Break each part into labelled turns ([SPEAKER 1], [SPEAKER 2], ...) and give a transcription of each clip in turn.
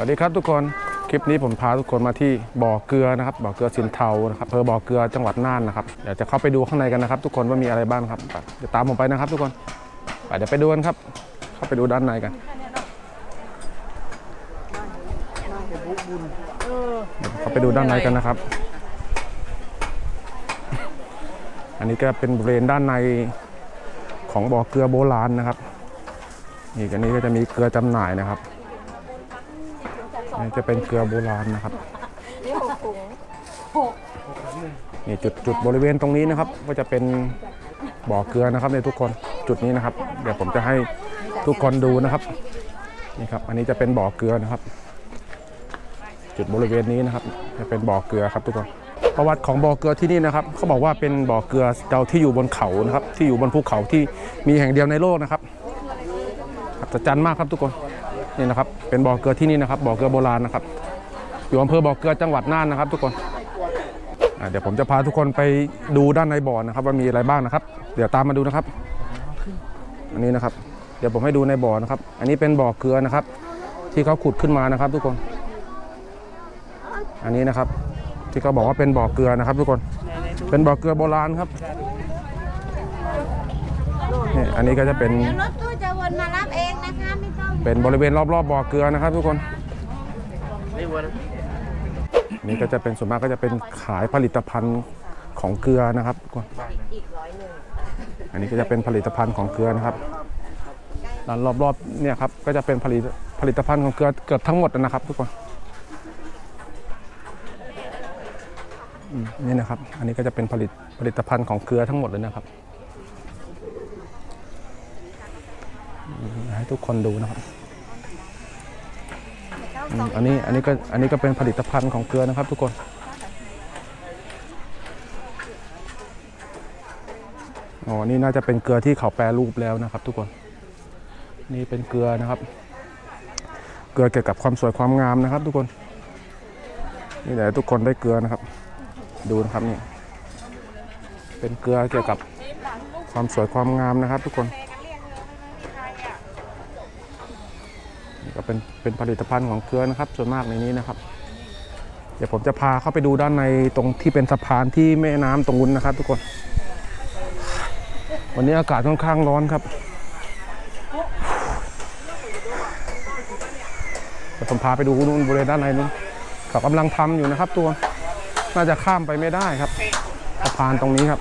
[SPEAKER 1] วัสดีครับทุกคน คลิปนี้ผมพาทุกคนมาที่บ่อเกลือนะครับ บ่อเกลือสินเทานะครับอำเภอบ่อเกลือจังหวัดน่านนะครับ เดี๋ยวจะเข้าไปดูข้างในกันนะครับ ทุกคนว่ามีอะไรบ้างครับไปเดี๋ยวตามผมไปนะครับทุกคนไปเดี๋ยวไปดูกันครับ เข้าไปดูด้านในกันเดี๋ยวเข้าไปดูด้านในกันนะครับ อันนี้ก็เป็นบริเวณด้านในของบ่อเกลือโบราณนะครับ นี่กันนี้ก็จะมีเกลือจำหน่ายนะครับ นี่จะเป็นเกลือโบราณนะครับนี่จุดจุดบริเวณตรงนี้นะครับ ก็จะเป็นบ่อเกลือนะครับในทุกคนจุดนี้นะครับ เดี๋ยวผมจะให้ทุกคนดูนะครับนี่ครับ อันนี้จะเป็นบ่อเกลือนะครับ จุดบริเวณนี้นะครับ จะเป็นบ่อเกลือครับทุกคนประวัติของบ่อเกลือที่นี่นะครับเขาบอกว่าเป็นบ่อเกลือเจ้าที่อยู่บนเขานะครับ ที่อยู่บนภูเขาที่มีแห่งเดียวในโลกนะครับอัศจรรย์มากครับทุกคน นี่นะครับ เป็นบ่อเกลือที่นี่นะครับ บ่อเกลือโบราณนะครับ อยู่อำเภอบ่อเกลือจังหวัดน่านนะครับ ทุกคนเดี๋ยวผมจะพาทุกคนไปดูด้านในบ่อนะครับ ว่ามีอะไรบ้างนะครับ เดี๋ยวตามมาดูนะครับ อันนี้นะครับ เดี๋ยวผมให้ดูในบ่อนะครับ อันนี้เป็นบ่อเกลือนะครับ ที่เขาขุดขึ้นมานะครับ ทุกคน อันนี้นะครับ ที่เขาบอกว่าเป็นบ่อเกลือนะครับ ทุกคน เป็นบ่อเกลือโบราณครับนี่อันนี้ก็จะเป็น
[SPEAKER 2] เดี๋ยวรถตู้จะวนมารับเองนะคะไม่ต้อง
[SPEAKER 1] เป็นบริเวณรอบๆบบ่อเกลือนะครับ ทุกคนนี่ก็จะเป็นส่วนมากก็จะเป็นขายผลิตภัณฑ์ของเกลือนะครับทุกคนอันนี้ก็จะเป็นผลิตภัณฑ์ของเกลือนะครับด้านรอบๆเนี่ยครับก็จะเป็นผลิตผลิตภัณฑ์ของเกลือเกือบทั้งหมดนะครับ ทุกคนนี่นะครับ อันนี้ก็จะเป็นผลิตผลิตภัณฑ์ของเกลือทั้งหมดเลยนะครับอืม ให้ทุกคนดูนะครับอันนี้อันนี้ก็อันนี้ก็เป็นผลิตภัณฑ์ของเกลือนะครับทุกคนอ๋อนี่น่าจะเป็นเกลือที่เขาแปรรูปแล้วนะครับ ทุกคน นี่เป็นเกลือนะครับ เกลือเกี่ยวกับความสวยความงามนะครับ ทุกคน นี่แหละทุกคนได้เกลือนะครับ ดูนะครับนี่ เป็นเกลือเกี่ยวกับความสวยความงามนะครับ ทุกคน ก็เป็นเป็นผลิตภัณฑ์ของเกลือนะครับ ส่วนมากในนี้นะครับ เดี๋ยวผมจะพาเข้าไปดูด้านในตรงที่เป็นสะพานที่แม่น้ำตรงนู้นนะครับ ทุกคน วันนี้อากาศค่อนข้างร้อนครับเดี๋ยวผมพาไปดูนู่นบริเวณด้านในนู้นเขากำลังทำอยู่นะครับ ตัวน่าจะข้ามไปไม่ได้ครับสะพานตรงนี้ครับ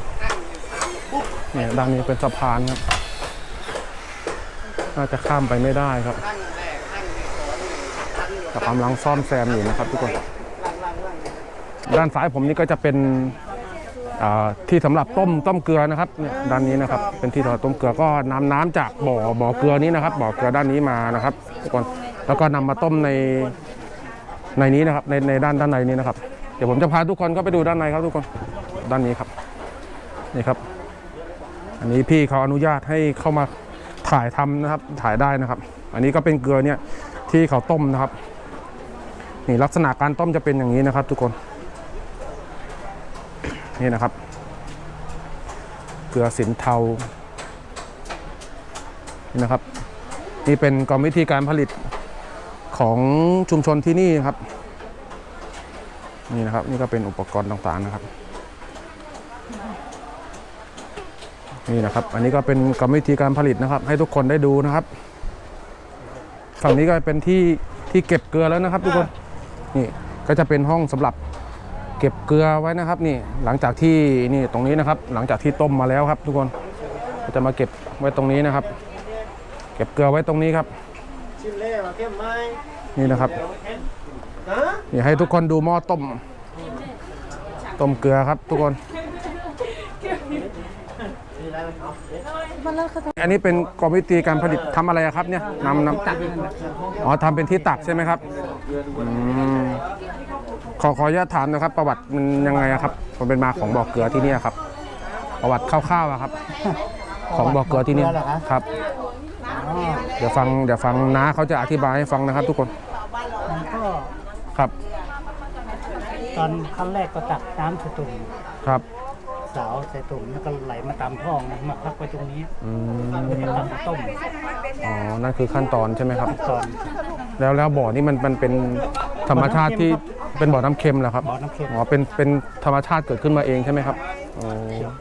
[SPEAKER 1] เนี่ยด้านนี้เป็นสะพานครับ น่าจะข้ามไปไม่ได้ครับ กับกำลังซ่อมแซมอยู่นะครับทุกคน ด้านซ้ายผมนี่ก็จะเป็นที่สำหรับต้มต้มเกลือนะครับเนี่ยด้านนี้นะครับ เป็นที่สำหรับต้มเกลือก็นำน้ำจากบ่อบ่อเกลือนี้นะครับ บ่อเกลือด้านนี้มานะครับทุกคนแล้วก็นำมาต้มในในนี้นะครับในในด้านด้านในนี้นะครับ เดี๋ยวผมจะพาทุกคนเข้าไปดูด้านในครับทุกคนด้านนี้ครับนี่ครับ อันนี้พี่เขาอนุญาตให้เข้ามาถ่ายทำนะครับถ่ายได้นะครับ อันนี้ก็เป็นเกลือเนี่ยที่เขาต้มนะครับ นี่ลักษณะการต้มจะเป็นอย่างนี้นะครับ ทุกคนนี่นะครับเกลือสินเทานี่นะครับ นี่เป็นกรรมวิธีการผลิตของชุมชนที่นี่ครับ นี่นะครับ นี่ก็เป็นอุปกรณ์ต่างๆนะครับ นี่นะครับ อันนี้ก็เป็นกรรมวิธีการผลิตนะครับ ให้ทุกคนได้ดูนะครับ ฝั่งนี้ก็เป็นที่ที่เก็บเกลือแล้วนะครับทุกคน นี่ก็จะเป็นห้องสำหรับเก็บเกลือไว้นะครับนี่หลังจากที่นี่ตรงนี้นะครับ หลังจากที่ต้มมาแล้วครับ ทุกคนก็จะมาเก็บไว้ตรงนี้นะครับ เก็บเกลือไว้ตรงนี้ครับนี่นะครับนี่ให้ทุกคนดูหม้อต้ม ต้มเกลือครับ ทุกคน อันนี้เป็นกรรมวิธีการผลิตทำอะไรอะครับเนี่ยนำนำอ๋อทำเป็นที่ตักใช่ไหมครับอืมขอขออนุญาตถามนะครับ ประวัติมันยังไงอะครับมันเป็นมาของบ่อเกลือที่เนี่ยครับ ประวัติคร่าวๆอะครับ ของบ่อเกลือที่นี่ครับเดี๋ยวฟังเดี๋ยวฟังน้าเขาจะอธิบายให้ฟังนะครับ ทุกคน
[SPEAKER 3] มันก็
[SPEAKER 1] ครับ
[SPEAKER 3] ตอนขั้นแรกก็ตักน้ำใส่ตุ่ม
[SPEAKER 1] ครับ
[SPEAKER 3] สาวใส่ตุ่มแล้วก็ไหลมาตามท้องนะมาพักไว้ตรงนี้
[SPEAKER 1] อืม
[SPEAKER 3] แล้วก็ตักมาต้ม
[SPEAKER 1] อ๋อ นั่นคือขั้นตอนใช่ไหมครับ
[SPEAKER 3] ตอน
[SPEAKER 1] แล้วแล้วบ่อนี่มันมันเป็นธรรมชาติที่เป็นบ่อน้ำเค็มเหรอครับ
[SPEAKER 3] บ่อน้ำเค็ม
[SPEAKER 1] อ๋อ เป็นเป็นธรรมชาติเกิดขึ้นมาเองใช่ไหมครับโอ้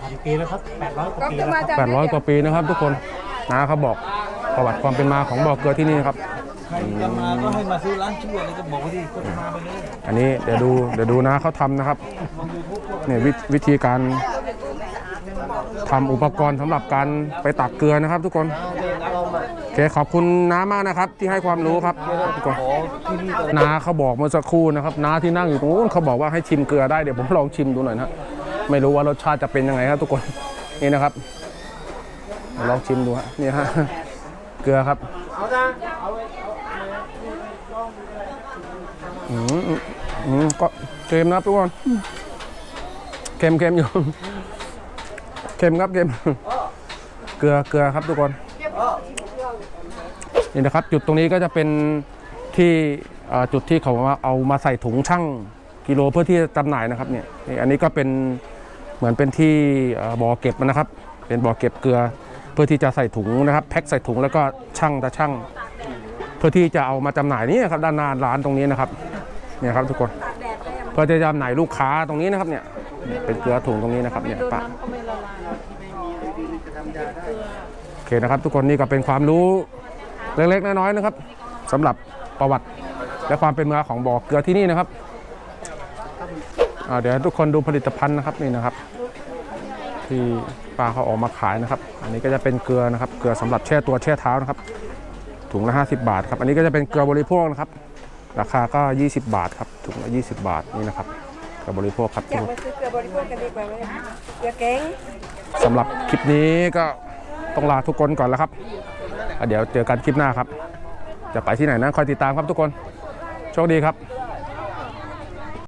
[SPEAKER 3] พันปีแล้วครับแปดร้อยกว่าปีแล้วครับ
[SPEAKER 1] แปดร้อยกว่าปีนะครับทุกคนนาเขาบอกประวัติความเป็นมาของบ่อเกลือที่นี่ครับ
[SPEAKER 4] ใครจะมาก็ให้มาซื้อร้านชั่วเลยก็บอกว่าที่ก็มาไปเลย
[SPEAKER 1] อันนี้เดี๋ยวดูเดี๋ยวดูนะเขาทำนะครับเนี่ยวิวิธีการทำอุปกรณ์สำหรับการไปตักเกลือนะครับ ทุกคนโอเคขอบคุณน้ามากนะครับ ที่ให้ความรู้ครับทุกคนนาเขาบอกเมื่อสักครู่นะครับน้าที่นั่งอยู่ตรงนู้นเขาบอกว่าให้ชิมเกลือได้เดี๋ยวผมลองชิมดูหน่อยนะไม่รู้ว่ารสชาติจะเป็นยังไงครับทุกคนนี่นะครับลองชิมดูฮะนี่ฮะเกลือครับ
[SPEAKER 5] เอาจ้า
[SPEAKER 1] อืมอืมอืมก็เค็มนะครับทุกคนเค็มเค็มอยู่เค็มครับเค็มเกลือเกลือครับทุกคนนี่นะครับ จุดตรงนี้ก็จะเป็นที่เอ่อจุดที่เขาว่าเอามาใส่ถุงช่างกิโลเพื่อที่จะจำหน่ายนะครับเนี่ยนี่อันนี้ก็เป็นเหมือนเป็นที่เอ่อบ่อเก็บนะครับ เป็นบ่อเก็บเกลือ เพื่อที่จะใส่ถุงนะครับแพ็คใส่ถุงแล้วก็ช่างตาช่างเพื่อที่จะเอามาจำหน่ายนี่ครับด้านหน้าร้านตรงนี้นะครับ เนี่ยครับทุกคนเพื่อจะจำหน่ายลูกค้าตรงนี้นะครับเนี่ยเนี่ยเป็นเกลือถุงตรงนี้นะครับเนี่ยปะโอเคนะครับ ทุกคนนี่ก็เป็นความรู้เล็กๆน้อยๆนะครับสำหรับประวัติและความเป็นมาของบ่อเกลือที่นี่นะครับอ่าเดี๋ยวให้ทุกคนดูผลิตภัณฑ์นะครับนี่นะครับ ที่ป้าเขาออกมาขายนะครับ อันนี้ก็จะเป็นเกลือนะครับ เกลือสำหรับแช่ตัวแช่เท้านะครับถุงละ50 บาทครับ อันนี้ก็จะเป็นเกลือบริโภคนะครับ ราคาก็ 20 บาทครับถุงละ20 บาทนี่นะครับเกลือบริโภคครับ
[SPEAKER 6] อยากมาซื้อเกลือบริโภคกันดีกว่าไหมเกลือแก๊ง
[SPEAKER 1] สำหรับคลิปนี้ก็ต้องลาทุกคนก่อนแล้วครับอะเดี๋ยวเจอกันคลิปหน้าครับ จะไปที่ไหนนั้นคอยติดตามครับทุกคนโชคดีครับ